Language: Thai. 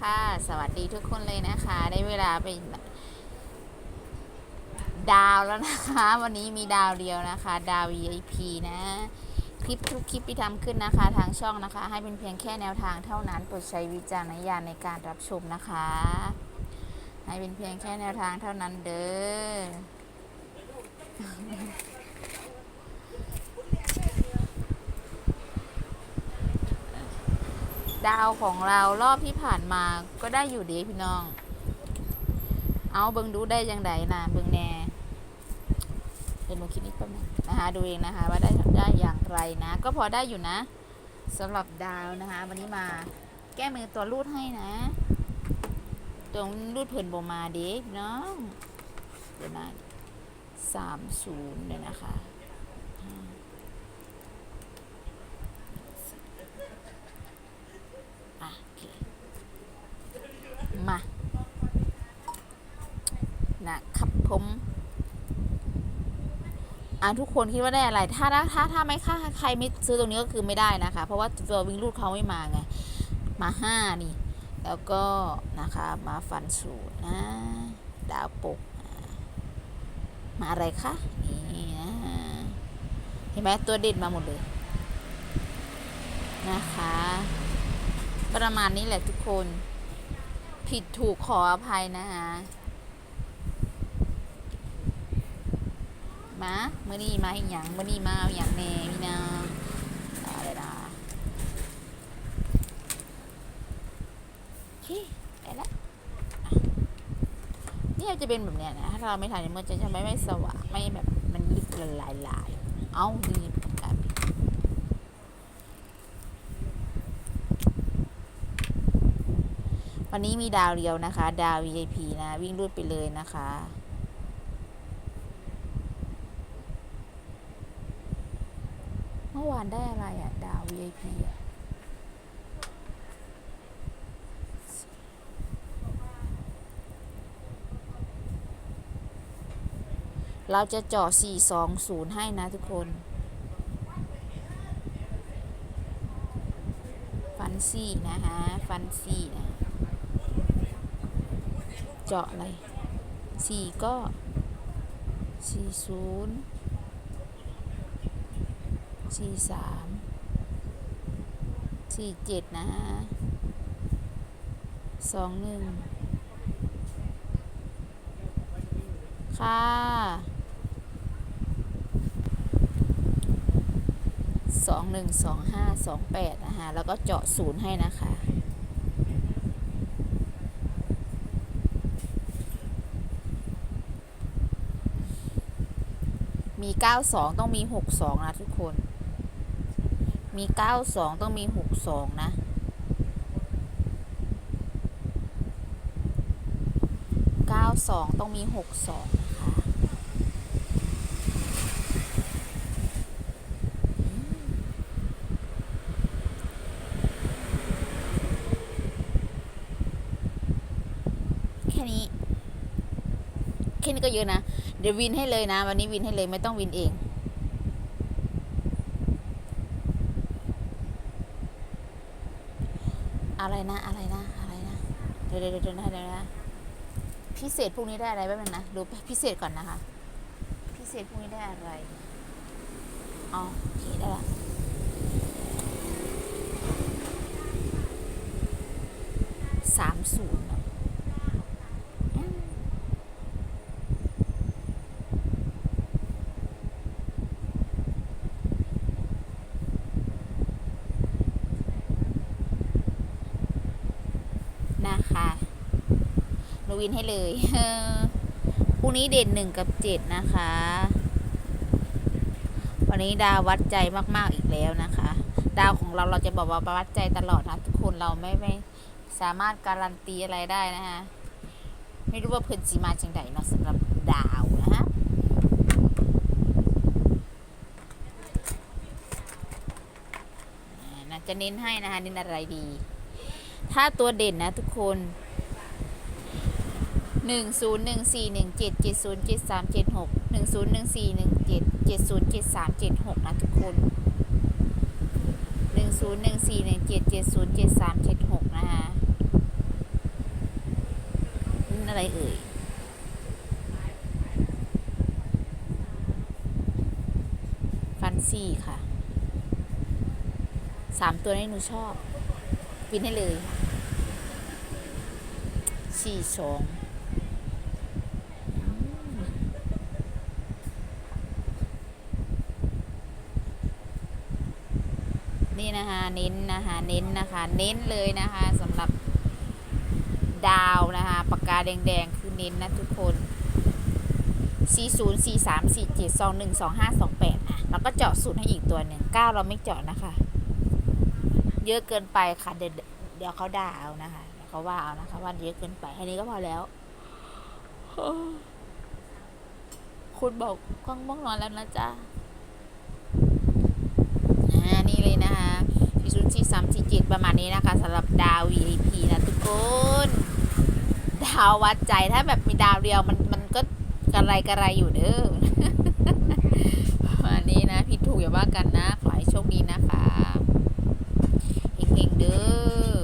ค่ะ สวัสดีทุกคนเลยนะคะ ได้เวลาไปดาวแล้วนะคะ วันนี้มีดาวเดียวนะคะ ดาว VIP นะ คลิปทุกคลิปที่ทำขึ้นนะคะ ทางช่องนะคะ ให้เป็นเพียงแค่แนวทางเท่านั้นโปรดใช้วิจารณญาณในการรับชมนะคะ ให้เป็นเพียงแค่แนวทางเท่านั้นเด้อ ดาวของเรารอบที่ผ่านมาก็ได้อยู่ดีพี่น้อง เอาเบิงดูได้ยังไงนะเบิงแน่เดี๋ยวหนูคิดนิดแป๊บนึงนะคะดูเองนะคะ ว่าได้ได้อย่างไรนะ ก็พอได้อยู่นะสำหรับดาวนะคะ วันนี้มาแก้มือตัวรูดให้นะ ตัวรูดเพิ่นโบมาเด็กน้องเดี๋ยวนะสามศูนย์เลยนะคะ อะโอเค มา นะครับ ผมอะทุกคนคิดว่าได้อะไรถ้าถ้าถ้าถ้าไม่ค่าใครไม่ซื้อตรงนี้ก็คือไม่ได้นะคะ เพราะว่าตัววิ่งรูดเขาไม่มาไง มาห้านี่ แล้วก็นะคะมาฟันสูตรนะดาวปก มาอะไรคะนี่นะเห็นไหมตัวเด่นมาหมดเลย นะคะ ประมาณนี้แหละทุกคน ผิดถูกขออภัยนะคะ มาเมื่อนี้มาอีกอย่างเมื่อนี้มาเอาอย่างแน่พี่น้องอะไรนะโอเคได้แล้วอะเนี่จะเป็นแบบเนี้ยนะถ้าเราไม่ถ่ายมันจะจะไม่ไม่สว่างไม่แบบมันลึกละลายลายๆเอาดีประกาศวันนี้มีดาวเดียวนะคะ ดาว VIP นะ วิ่งรูดไปเลยนะคะ เมื่อวานได้อะไรอะดาว VIP อะเราจะเจาะ420 ให้นะทุกคน ฟันซี่นะคะฟันซี่นะ เจาะอะไรสี่ก็สี่ศูนย์ สี่สามสี่เจ็ดนะฮะสองหนึ่งค่ะสองหนึ่งสองห้าสองแปดนะคะแล้วก็เจาะศูนย์ให้นะคะมี 92 ต้องมี 62 นะ ทุกคน มี92ต้องมี62นะ92ต้องมี62นะคะ แค่นี้ แค่นี้ก็เยอะนะ เดี๋ยววินให้เลยนะ วันนี้วินให้เลยไม่ต้องวินเอง อะไรนะอะไรนะอะไรนะเดี๋ยวเดี๋ยวเดี๋ยวนะเดี๋ยวนะพิเศษพวกนี้ได้อะไรบ้างนะดูพิเศษก่อนนะคะ พิเศษพวกนี้ได้อะไรอ๋อโอเคได้ละสามศูนย์เนอะอืม นะคะหนู วินให้เลยพรุ่งนี้เด่นหนึ่งกับเจ็ดนะคะ วันนี้ดาววัดใจมากๆอีกแล้วนะคะ ดาวของเราเราจะบอกว่าวัดใจตลอดนะทุกคนเราไม่ไม่สามารถการันตีอะไรได้นะคะไม่รู้ว่าเพิ่นสีมาจังไดเนาะสำหรับดาวนะฮะอ่าน่าจะเน้นให้นะคะเน้นอะไรดี ถ้าตัวเด่นนะทุกคน หนึ่งศูนย์หนึ่งสี่หนึ่งเจ็ดเจ็ดศูนย์เจ็ดสามเจ็ดหกหนึ่งศูนย์หนึ่งสี่หนึ่งเจ็ดเจ็ดศูนย์เจ็ดสามเจ็ดหกนะทุกคนหนึ่งศูนย์หนึ่งสี่หนึ่งเจ็ดเจ็ดศูนย์เจ็ดสามเจ็ดหกนะคะอะไรเอ่ยฟันซี่ค่ะสามตัวนี้หนูชอบปินให้เลยสี่สองอืม นะคะเน้นนะคะเน้นนะคะ เน้นเลยนะคะสำหรับดาวนะคะปากกาแดงๆ คือเน้นนะทุกคน 40 43 47 21 25 28อะแล้วก็เจาะศูนย์ให้อีกตัวหนึ่ง9เราไม่เจาะนะคะ เยอะเกินไปค่ะเดี๋ยวเดี๋ยวเขาด่าเอานะคะเขาว่าเอานะคะว่าเยอะเกินไปแค่นี้ก็พอแล้วคุณบอกกล้องม่วงนอนแล้วนะจ๊ะ ดสี่สามสี่เจ็ดประมาณนี้นะคะสำหรับดาว VIP นะทุกคน ดาววัดใจถ้าแบบมีดาวเดียวมันมันก็กระไรกระไรอยู่เด้อประมาณนี้นะพี่ถูกอย่าว่ากันนะ ขอให้โชคดีนะคะเฮงๆเด้อ